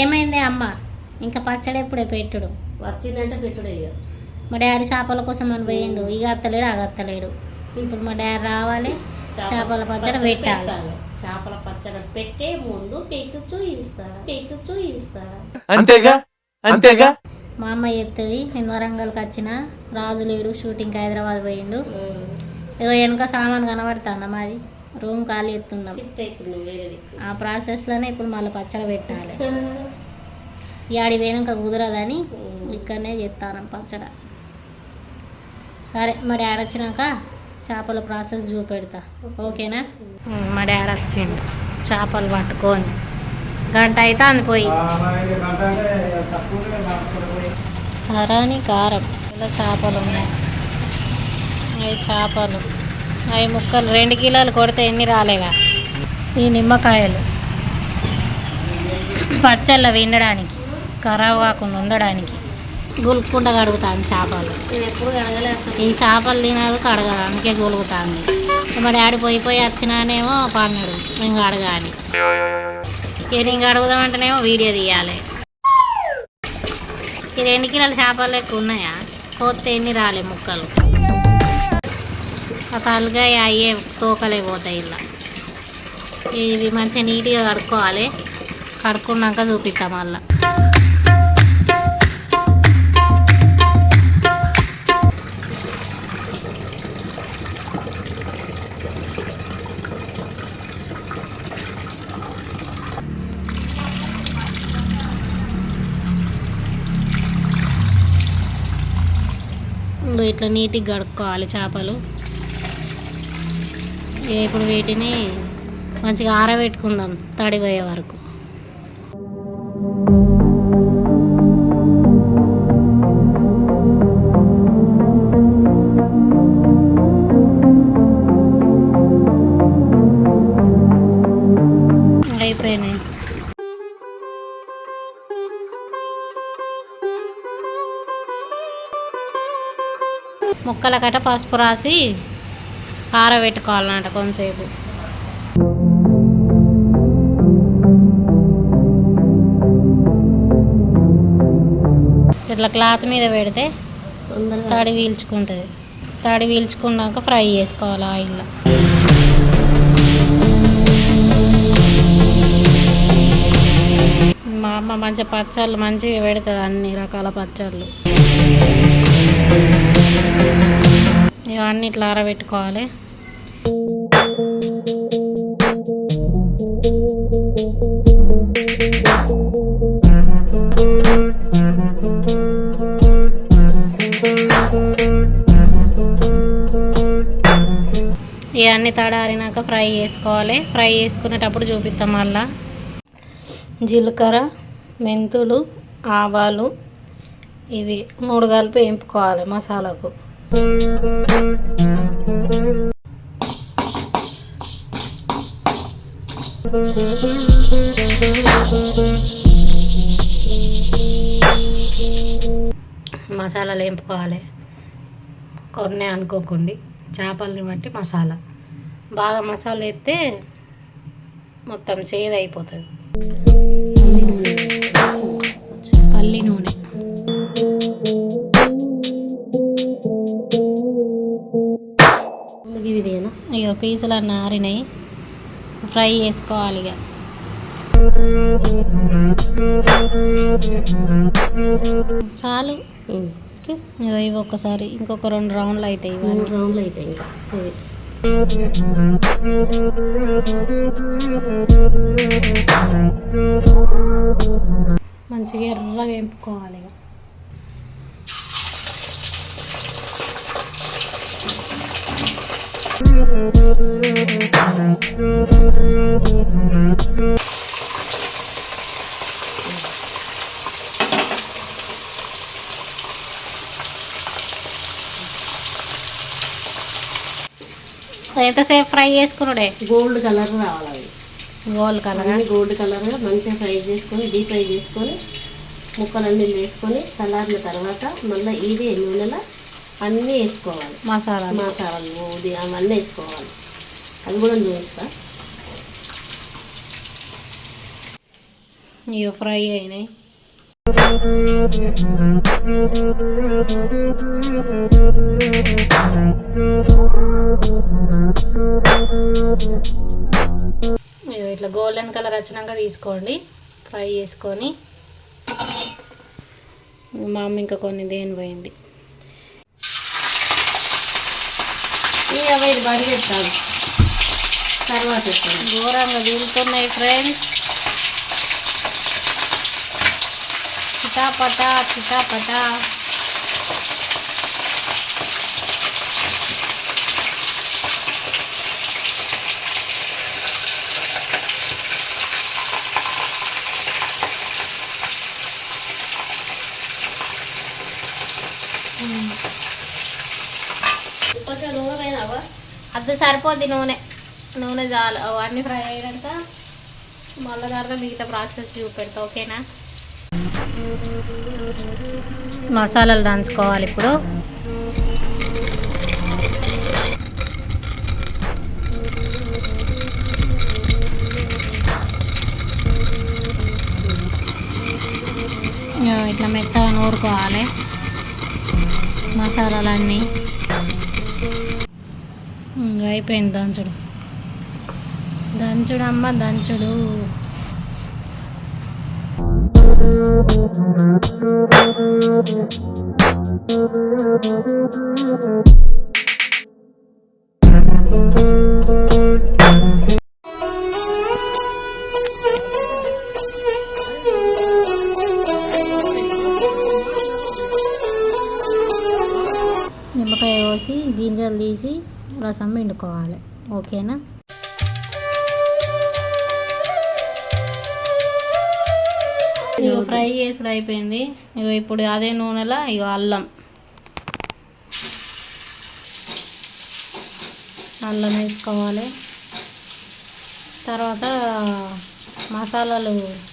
ఏమైంది అమ్మ? ఇంకా పచ్చడి ఎప్పుడే పెట్టుడు? వచ్చిందంటే పెట్టుడే ఇక మా డాడీ చేపల కోసం అని పోయిండు. ఇక అత్తలేడు ఆగ అత్తలేడు. ఇప్పుడు మా డాడీ రావాలి చేపల పచ్చడి పెట్టాలి. చేపల పచ్చడి పెట్టే ముందు పీకు చూయిస్తా పీకు చూయిస్తా అంతేగా? అంతేగా? మా అమ్మ ఎత్తుంది నేను వరంగల్కి వచ్చిన. రాజు లేడు షూటింగ్కి హైదరాబాద్ పోయిండు. ఏదో వెనుక సామాన్ కనబడుతుందా మాది? రూమ్ ఖాళీ ఎత్తున్నాం. షిఫ్ట్ అవుతున్నావు వేరే దిక్కు. ఆ ప్రాసెస్లోనే ఇప్పుడు మళ్ళీ పచ్చడి పెట్టాలి. యాడి పోయినాక కుదరదని ఇక్కడనే చేస్తాను పచ్చడి. సరే మా డాడీ వచ్చినాక చేపల ప్రాసెస్ చూపెడతా. ఓకేనా? మా డాడీ వచ్చిండు. చేపలు పట్టుకొని. గంట అయితే అందిపోయి హరాని కారం. ఇలా చేపలు ఉన్నాయి. అవి చేపలు. అవి ముక్కలు రెండు కిలోలు కొడితే ఎన్ని రాలేగా? ఈ నిమ్మకాయలు. పచ్చళ్ళ వినడానికి ఖరాబ్ కాకుండా ఉండడానికి. గులుక్కుండా కడుగుతాను చేపలు. ఈ చేపలు తినదు కడగదు. అందుకే గులుగుతాను మా డాడీ పోయి పోయి వచ్చినానేమో పన్నాడు. మేము అడగాలి ఇక నేను అడుగుదామంటేనేమో వీడియో తీయాలి. ఈ రెండు కిలోల చేపలు ఎక్కువ ఉన్నాయా? కోతే ఎన్ని రాలే ముక్కలు? ఆ అయ్యే తోకలే పోతాయి ఇలా ఇవి మంచిగా నీట్గా కడుక్కోవాలి. కడుక్కున్నాక చూపిస్తాం మళ్ళా. ఇట్లా నీట్గా కడుక్కోవాలి చేపలు. ఇప్పుడు వీటిని మంచిగా ఆరబెట్టుకుందాం తడిపోయే వరకు. అయిపోయినాయి. ముక్కల కట్ట పసుపు రాసి ఆరబెట్టుకోవాలన్నమాట కొంతసేపు. ఇట్లా క్లాత్ మీద పెడితే తడి పీల్చుకుంటుంది. తడి పీల్చుకున్నాక ఫ్రై చేసుకోవాలి ఆయిల్లో. మా అమ్మ మంచిగా పచ్చళ్ళు మంచిగా పెడుతుంది అన్ని రకాల పచ్చళ్ళు. ఇవన్నీ ఇట్లా ఆరబెట్టుకోవాలి. ఇవన్నీ తడారినాక ఫ్రై చేసుకోవాలి. ఫ్రై చేసుకునేటప్పుడు చూపిస్తాం మళ్ళా. జీలకర్ర మెంతులు ఆవాలు ఇవి మూడు కలిపి వేపుకోవాలి మసాలాకు. మసాలాలు వేపుకోవాలి కొన్ని అనుకోకండి. చేపల్ని బట్టి మసాలా. బాగా మసాలా వేస్తే మొత్తం చేదు అయిపోతుంది పల్లి నూనె. ముందుకు ఇవి తీయనా? ఇక పీసులు అన్న ఆరినాయి. ఫ్రై చేసుకోవాలి ఇక చాలు. ఇవి ఒక్కసారి ఇంకొక రెండు రౌండ్లు అవుతాయి మూడు రౌండ్లు అవుతాయి ఇంకా మంచిగా ఎర్రగా ఎంపుకోవాలి ఇక. ఎంతసేపు ఫ్రై చేసుకున్నాడే గోల్డ్ కలర్ రావాలి అవి. Gold colour? గోల్డ్ కలర్గా మంచిగా ఫ్రై చేసుకొని డీప్ ఫ్రై చేసుకొని ముక్కలన్నీ వేసుకొని చల్లారిన తర్వాత మళ్ళీ ఇది నూనెలో అన్నీ వేసుకోవాలి. మసాలా మసాలాలు ఇది అవన్నీ వేసుకోవాలి. అది కూడా చూపిస్తా. ఇవి ఫ్రై అయినాయి. ఇగో ఇట్లా గోల్డెన్ కలర్ వచ్చినాక తీసుకోండి. ఫ్రై చేసుకొని. మా అమ్మ ఇంకా కొన్ని దేని పోయింది. బంద్ చేస్తాను తర్వాత. ఘోరంగా తిరుగుతున్నాయి ఫ్రెండ్స్ చిటాపటా చిటాపటా అది సరిపోద్ది నూనె. నూనె చాలు. అవన్నీ ఫ్రై అయ్యాక మళ్ళీ తర్వాత మిగతా ప్రాసెస్ చూపెడతా ఓకేనా? మసాలాలు దంచుకోవాలి ఇప్పుడు. ఇట్లా మెత్తగా నూరుకోవాలి మసాలాలన్నీ. అయిపోయింది దంచుడు. దంచుడు అమ్మ దంచుడు. నిమ్మకాయ కోసి గింజలు తీసి రసం పిండుకోవాలి. ఓకేనా? ఇగో ఫ్రై చేసుడు అయిపోయింది. ఇగో ఇప్పుడు అదే నూనెలో ఇగో అల్లం. అల్లం వేసుకోవాలి. తర్వాత మసాలాలు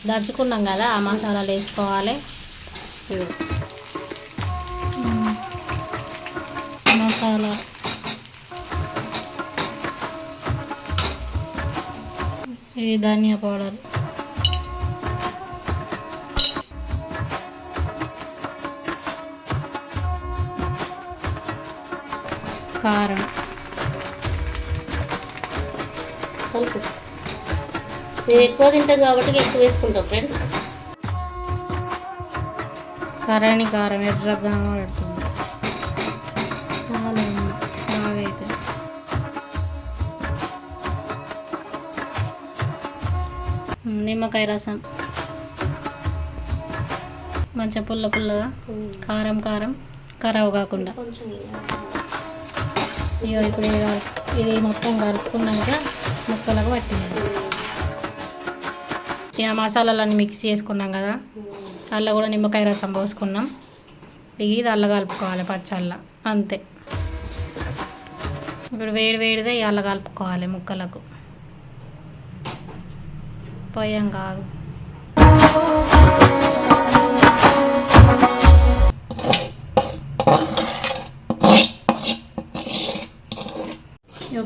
దంచుకున్నాం కదా ఆ మసాలాలు వేసుకోవాలి. మసాలా. ఇది ధనియా పౌడర్. కారం. కలుపు. ఎక్కువ తింటాం కాబట్టి ఎక్కువ వేసుకుంటాం ఫ్రెండ్స్ కరాని కారం ఎర్రగా. బాగా అయితే నిమ్మకాయ రసం. మంచిగా పుల్ల పుల్లగా. కారం కారం కరావు కాకుండా. ఇప్పుడు ఇది మొత్తం కలుపుకున్నాక ముక్కలకు పట్టింది ఇక మసాలాలన్నీ మిక్స్ చేసుకున్నాం కదా అల్ల కూడా నిమ్మకాయ రసం పోసుకున్నాం. ఇక ఇది అల్ల కలుపుకోవాలి పచ్చళ్ళ అంతే. ఇప్పుడు వేడి వేడిదే అల్ల కలుపుకోవాలి ముక్కలకు. పోయాం కాదు.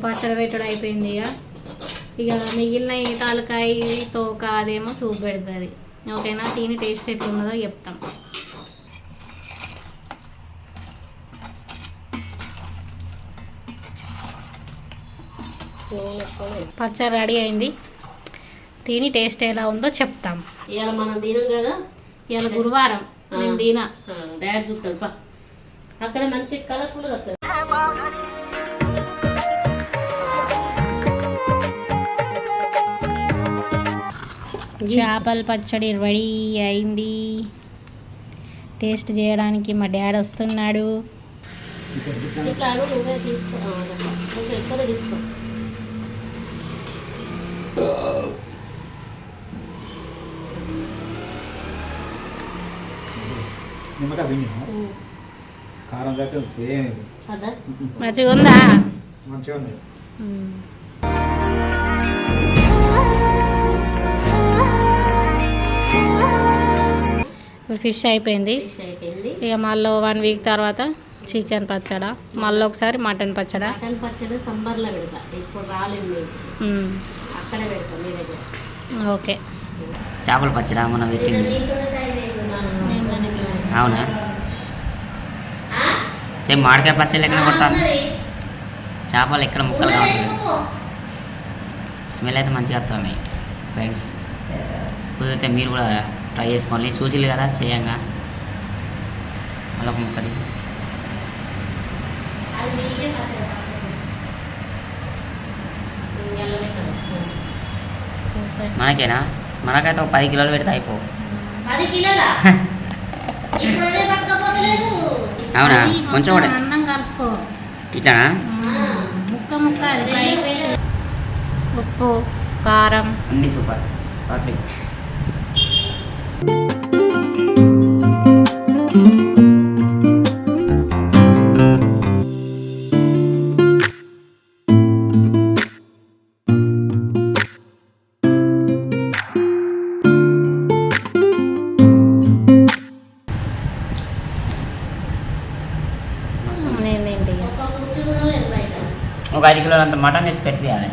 పచ్చడి పెట్టడం అయిపోయింది ఇక. ఇక మిగిలిన ఈ తలకాయ తోక అదేమో సూప్ పెడుతుంది. ఓకేనా? తిని టేస్ట్ ఎట్లున్నదో చెప్తాం. నూనె ఎక్కువ వేయాలి. పచ్చడి రెడీ అయింది. తిని టేస్ట్ ఎలా ఉందో చెప్తాం. ఇవాళ మనం తినం కదా? ఇవాళ గురువారం. నేను తినా. డాడీ చూస్తాడు పా. అక్కడ మంచి కలర్ఫుల్గా వస్తుంది చేపల పచ్చడి రెడీ అయింది. టేస్ట్ చేయడానికి మా డాడీ వస్తున్నాడు. మంచిగా ఉందా మంచిగా ఉంది ఇప్పుడు ఫిష్ అయిపోయింది. ఫిష్ అయిపోయింది. ఇక మళ్ళీ వన్ వీక్ తర్వాత చికెన్ పచ్చడా మళ్ళీ ఒకసారి మటన్ పచ్చడా. మటన్ పచ్చడి సంబర్లో పెడతా ఇప్పుడు రాలేదు. అక్కడే పెడతాం మీ దగ్గర. ఓకే. చేపల పచ్చడా మొన్న పెట్టింది. అవునా? సేమ్ మామిడికాయ పచ్చడి లెక్కన కొడతాను చేపలు ఎక్కడ ముక్కలు కావట్లేదు స్మెల్ అయితే మంచిగా వస్తున్నాయి ఫ్రెండ్స్. కుదిరితే మీరు కూడా ట్రై చేసుకోండి. చూసిల్లు కదా చేయంగా. మళ్ళీ ఒక ముక్కది మనకేనా? మనకైతే ఒక పది కిలోలు పెడితే అయిపో. అవునా? కొంచెం కూడా. అన్నం కలుపుకో. ఇట్లానా? ముక్క ముక్క ఉప్పు కారం. అన్నీ సూపర్. పర్ఫెక్ట్. ఒక ఐదు కిలోలు అంత మటన్ తెచ్చి పెట్టియాలి